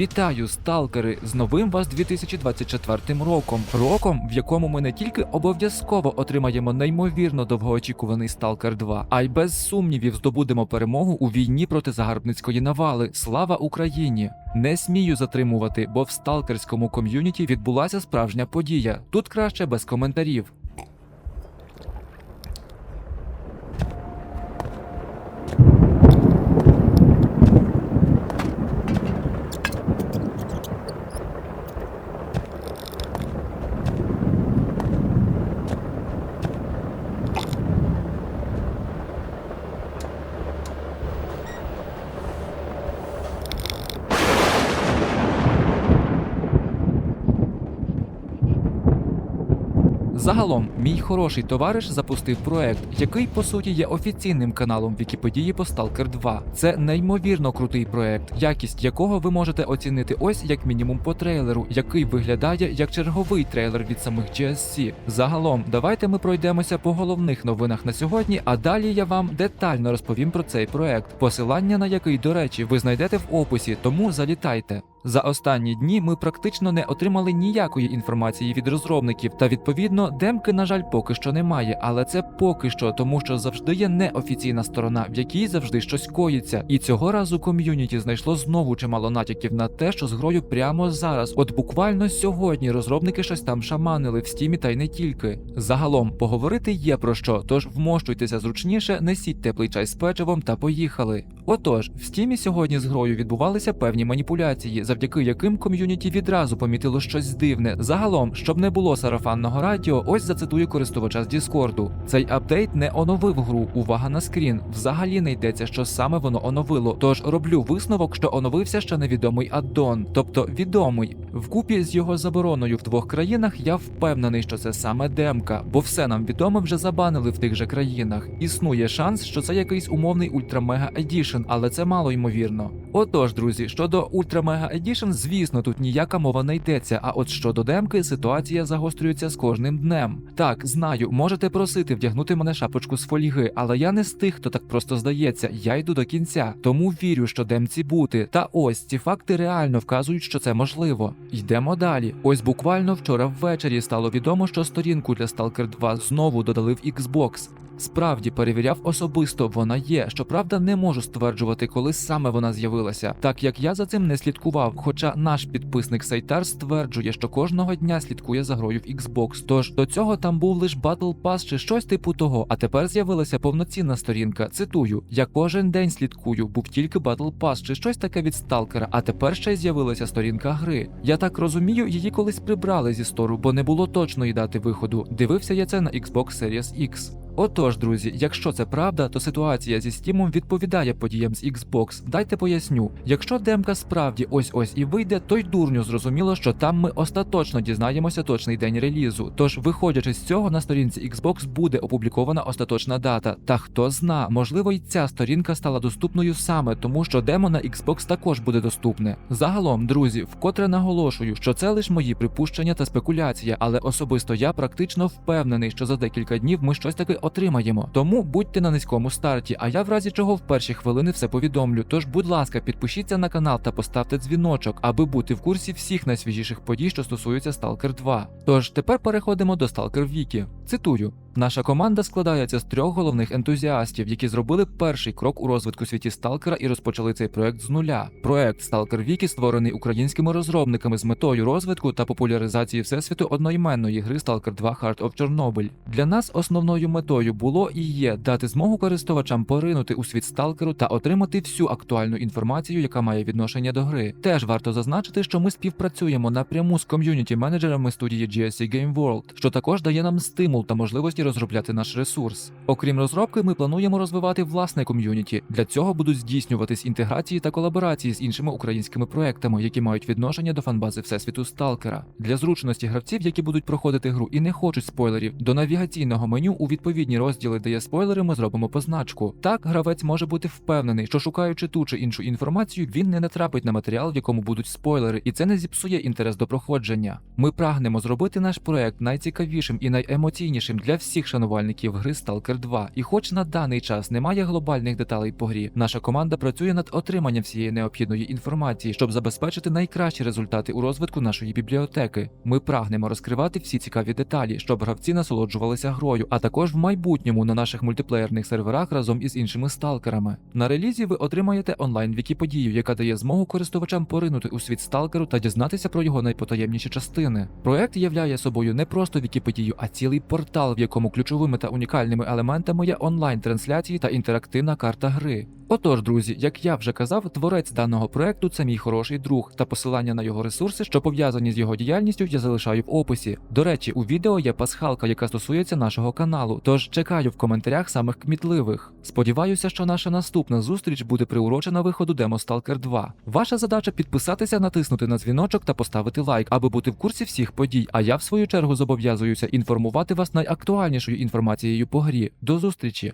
Вітаю, сталкери! З новим вас 2024 роком. Роком, в якому ми не тільки обов'язково отримаємо неймовірно довгоочікуваний Сталкер 2, а й без сумнівів здобудемо перемогу у війні проти загарбницької навали. Слава Україні! Не смію затримувати, бо в сталкерському ком'юніті відбулася справжня подія. Тут краще без коментарів. Загалом, мій хороший товариш запустив проект, який по суті є офіційним каналом Вікіпедії по Stalker 2. Це неймовірно крутий проект, якість якого ви можете оцінити ось як мінімум по трейлеру, який виглядає як черговий трейлер від самих GSC. Загалом, давайте ми пройдемося по головних новинах на сьогодні, а далі я вам детально розповім про цей проект, посилання на який, до речі, ви знайдете в описі, тому залітайте. За останні дні ми практично не отримали ніякої інформації від розробників, та відповідно демки, на жаль, поки що немає. Але це поки що, тому що завжди є неофіційна сторона, в якій завжди щось коїться. І цього разу ком'юніті знайшло знову чимало натяків на те, що з грою прямо зараз, от буквально сьогодні, розробники щось там шаманили в стімі, та й не тільки. Загалом поговорити є про що, тож вмощуйтеся зручніше, несіть теплий чай з печивом та поїхали. Отож, в стімі сьогодні з грою відбувалися певні маніпуляції, завдяки яким ком'юніті відразу помітило щось дивне. Загалом, щоб не було сарафанного радіо, ось зацитую користувача з Діскорду. Цей апдейт не оновив гру. Увага на скрін. Взагалі не йдеться, що саме воно оновило. Тож роблю висновок, що оновився ще невідомий аддон, тобто відомий. Вкупі з його забороною в двох країнах я впевнений, що це саме демка, бо все нам відоме вже забанили в тих же країнах. Існує шанс, що це якийсь умовний ультрамега едішн, але це мало ймовірно. Отож, друзі, щодо ультрамега едішн, звісно, тут ніяка мова не йдеться. А от щодо демки, ситуація загострюється з кожним днем. Так, знаю, можете просити вдягнути мене шапочку з фольги, але я не з тих, хто так просто здається. Я йду до кінця, тому вірю, що демці бути. Та ось ці факти реально вказують, що це можливо. Йдемо далі. Ось буквально вчора ввечері стало відомо, що сторінку для Stalker 2 знову додали в Xbox. Справді перевіряв особисто, вона є. Щоправда, не можу стверджувати, коли саме вона з'явилася, так як я за цим не слідкував. Хоча наш підписник Сайтар стверджує, що кожного дня слідкує за грою в Xbox. Тож до цього там був лише Battle Pass чи щось типу того. А тепер з'явилася повноцінна сторінка. Цитую: я кожен день слідкую, був тільки Battle Pass чи щось таке від сталкера. А тепер ще й з'явилася сторінка гри. Я так розумію, її колись прибрали зі стору, бо не було точної дати виходу. Дивився я це на Xbox Series X. Отож, друзі, якщо це правда, то ситуація зі Стімом відповідає подіям з Xbox. Дайте поясню. Якщо демка справді ось ось і вийде, то й дурню зрозуміло, що там ми остаточно дізнаємося точний день релізу. Тож, виходячи з цього, на сторінці Xbox буде опублікована остаточна дата. Та хто зна, можливо, й ця сторінка стала доступною саме тому, що демо на Xbox також буде доступне. Загалом, друзі, вкотре наголошую, що це лише мої припущення та спекуляція, але особисто я практично впевнений, що за декілька днів ми щось таки отримаємо. Тому будьте на низькому старті, а я в разі чого в перші хвилини все повідомлю. Тож, будь ласка, підпишіться на канал та поставте дзвіночок, аби бути в курсі всіх найсвіжіших подій, що стосуються Stalker 2. Тож тепер переходимо до Stalker Wiki. Цитую. Наша команда складається з трьох головних ентузіастів, які зробили перший крок у розвитку світі Сталкера і розпочали цей проект з нуля. Проект Stalker Wiki створений українськими розробниками з метою розвитку та популяризації всесвіту одноіменної гри Stalker 2 Heart of Chernobyl. Для нас основною метою було і є дати змогу користувачам поринути у світ сталкеру та отримати всю актуальну інформацію, яка має відношення до гри. Теж варто зазначити, що ми співпрацюємо напряму з ком'юніті менеджерами студії GSC Game World, що також дає нам стимул та можливості розробляти наш ресурс. Окрім розробки, ми плануємо розвивати власне ком'юніті. Для цього будуть здійснюватись інтеграції та колаборації з іншими українськими проектами, які мають відношення до фанбази всесвіту Сталкера. Для зручності гравців, які будуть проходити гру і не хочуть спойлерів, до навігаційного меню у відповідні розділи, де є спойлери, ми зробимо позначку. Так, гравець може бути впевнений, що шукаючи ту чи іншу інформацію, він не натрапить на матеріал, в якому будуть спойлери, і це не зіпсує інтерес до проходження. Ми прагнемо зробити наш проект найцікавішим і найемоційнішим для всіх всіх шанувальників гри Stalker 2. І хоч на даний час немає глобальних деталей по грі, наша команда працює над отриманням всієї необхідної інформації, щоб забезпечити найкращі результати у розвитку нашої бібліотеки. Ми прагнемо розкривати всі цікаві деталі, щоб гравці насолоджувалися грою, а також в майбутньому на наших мультиплеєрних серверах разом із іншими сталкерами. На релізі ви отримаєте онлайн вікіподію, яка дає змогу користувачам поринути у світ сталкеру та дізнатися про його найпотаємніші частини. Проект являє собою не просто вікіпедію, а цілий портал, в якому ключовими та унікальними елементами є онлайн-трансляції та інтерактивна карта гри. Отож, друзі, як я вже казав, творець даного проекту це мій хороший друг, та посилання на його ресурси, що пов'язані з його діяльністю, я залишаю в описі. До речі, у відео є пасхалка, яка стосується нашого каналу, тож чекаю в коментарях самих кмітливих. Сподіваюся, що наша наступна зустріч буде приурочена виходу демо Stalker 2. Ваша задача підписатися, натиснути на дзвіночок та поставити лайк, аби бути в курсі всіх подій. А я в свою чергу зобов'язуюся інформувати вас найактуальнішою інформацією по грі. До зустрічі!